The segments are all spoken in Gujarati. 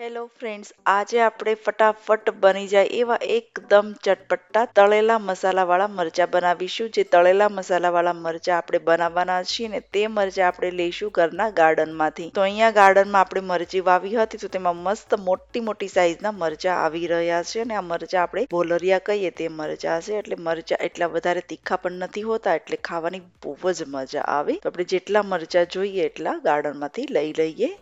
હેલો ફ્રેન્ડ્સ આજે આપણે ફટાફટ બની જાય એવા એકદમ ચટપટા તળેલા મસાલાવાળા મરચા બનાવીશું. જે તળેલા મસાલાવાળા મરચા આપણે બનાવવાના છીએ ને તે મરચા આપણે લઈશું ઘરના ગાર્ડનમાંથી. તો અહીંયા ગાર્ડનમાં આપણે મરચી વાવી હતી, તો તેમાં મસ્ત મોટી મોટી સાઈઝના મરચા આવી રહ્યા છે અને આ મરચા આપણે ભોલરિયા કહીએ તે મરચા છે. એટલે મરચા એટલા વધારે તીખા પણ નથી હોતા, એટલે ખાવાની બહુ જ મજા આવે. તો આપણે જેટલા મરચા જોઈએ એટલા ગાર્ડનમાંથી લઈ લઈએ.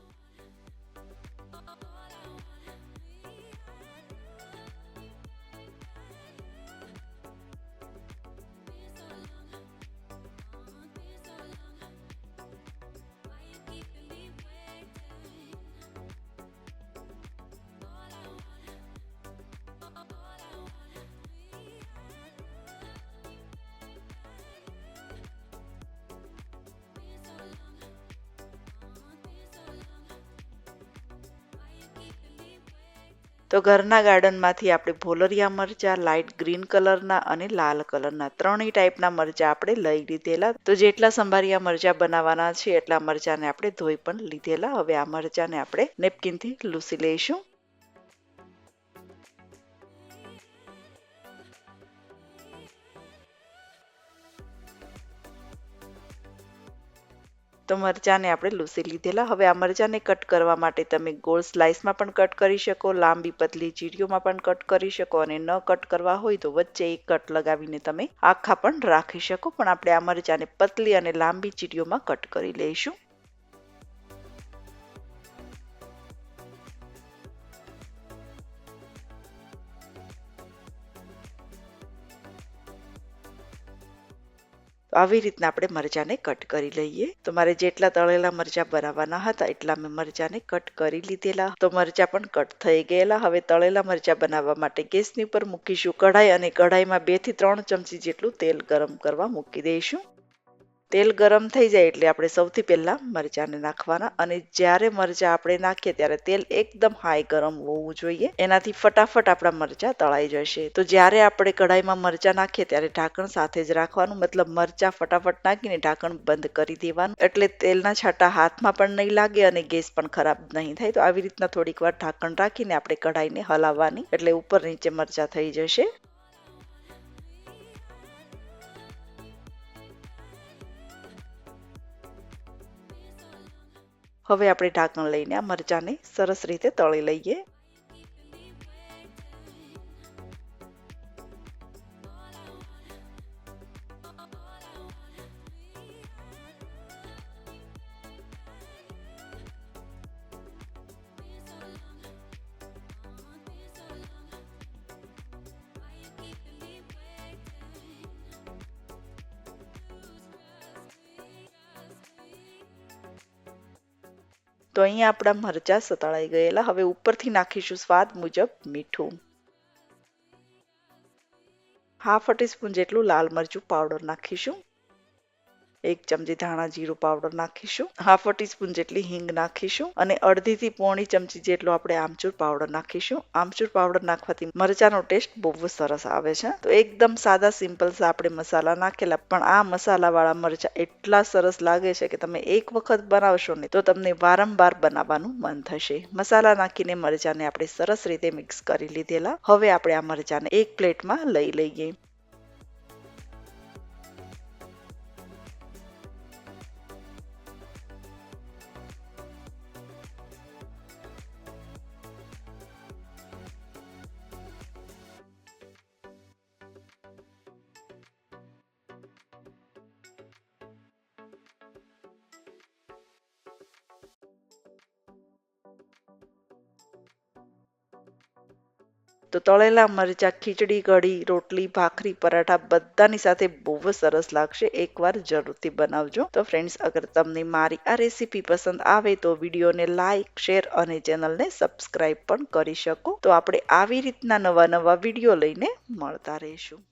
તો ઘરના ગાર્ડનમાંથી આપણે ભોલરિયા મરચાં લાઇટ ગ્રીન કલરના અને લાલ કલરના ત્રણેય ટાઈપના મરચાં આપણે લઈ લીધેલા. તો જેટલા સંભારિયા મરચાં બનાવવાના છે એટલા મરચાને આપણે ધોઈ પણ લીધેલા. હવે આ મરચાને આપણે નેપકિનથી લૂસી લઈશું. તો મરચાંને આપણે લૂસી લીધેલા. હવે આ મરચાંને કટ કરવા માટે તમે ગોળ સ્લાઇસમાં પણ કટ કરી શકો, લાંબી પતલી ચીરીઓમાં પણ કટ કરી શકો અને ન કટ કરવા હોય તો વચ્ચે એક કટ લગાવીને તમે આખા પણ રાખી શકો. પણ આપણે આ મરચાંને પતલી અને લાંબી ચીરીઓમાં કટ કરી લઈશું. આવી રીતના આપણે મરચાંને કટ કરી લઈએ. તો મારે જેટલા તળેલા મરચાં બનાવવાના હતા એટલા મેં મરચાંને કટ કરી લીધેલા. તો મરચાં પણ કટ થઈ ગયેલા. હવે તળેલા મરચાં બનાવવા માટે ગેસની ઉપર મૂકીશું કઢાઈ અને કઢાઈમાં બેથી ત્રણ ચમચી જેટલું તેલ ગરમ કરવા મૂકી દઈશું. તેલ ગરમ થઈ જાય એટલે આપણે સૌથી પહેલાં મરચાંને નાખવાના અને જ્યારે મરચાં આપણે નાખીએ ત્યારે તેલ એકદમ હાઈ ગરમ હોવું જોઈએ. એનાથી ફટાફટ આપણા મરચાં તળાઈ જશે. તો જ્યારે આપણે કઢાઈમાં મરચાં નાખીએ ત્યારે ઢાંકણ સાથે જ રાખવાનું. મતલબ મરચાં ફટાફટ નાખીને ઢાંકણ બંધ કરી દેવાનું. એટલે તેલના છાંટા હાથમાં પણ નહીં લાગે અને ગેસ પણ ખરાબ નહીં થાય. તો આવી રીતના થોડીક વાર ઢાંકણ રાખીને આપણે કઢાઈને હલાવવાની. એટલે ઉપર નીચે મરચાં થઈ જશે. હવે આપણે ઢાંકણ લઈને આ મરચાંને સરસ રીતે તળી લઈએ. તો અહીંયા આપણા મરચાં સતળાઈ ગયેલા. હવે ઉપરથી નાખીશું સ્વાદ મુજબ મીઠું. હાફ ટીસ્પૂન જેટલું લાલ મરચું પાવડર નાખીશું. એક ચમચી ધાણા જીરું પાવડર નાખીશું હાફ ટીસ્પૂન જેટલી હિંગ નાખીશું અને અડધીથી પોણી ચમચી જેટલો આપણે આમચૂર પાવડર નાખીશું. આમચૂર પાવડર નાખવાથી મરચાનો ટેસ્ટ બહુ સરસ આવે છે. તો એકદમ સાદા સિમ્પલ આપણે મસાલા નાખેલા, પણ આ મસાલાવાળા મરચા એટલા સરસ લાગે છે કે તમે એક વખત બનાવશો ને તો તમને વારંવાર બનાવવાનું મન થશે. મસાલા નાખીને મરચાને આપણે સરસ રીતે મિક્સ કરી લીધેલા. હવે આપણે આ મરચાને એક પ્લેટમાં લઈ લઈએ. તો તળેલા મરચાં, ખીચડી, કઢી, રોટલી, ભાખરી, પરાઠા બધાની સાથે બહુ જ સરસ લાગશે. એકવાર જરૂરથી બનાવજો. તો ફ્રેન્ડ્સ અગર તમને મારી આ રેસીપી પસંદ આવે તો વિડીયોને લાઇક શેર અને ચેનલને સબસ્ક્રાઈબ પણ કરી શકો. તો આપણે આવી રીતના નવા નવા વીડિયો લઈને મળતા રહીશું.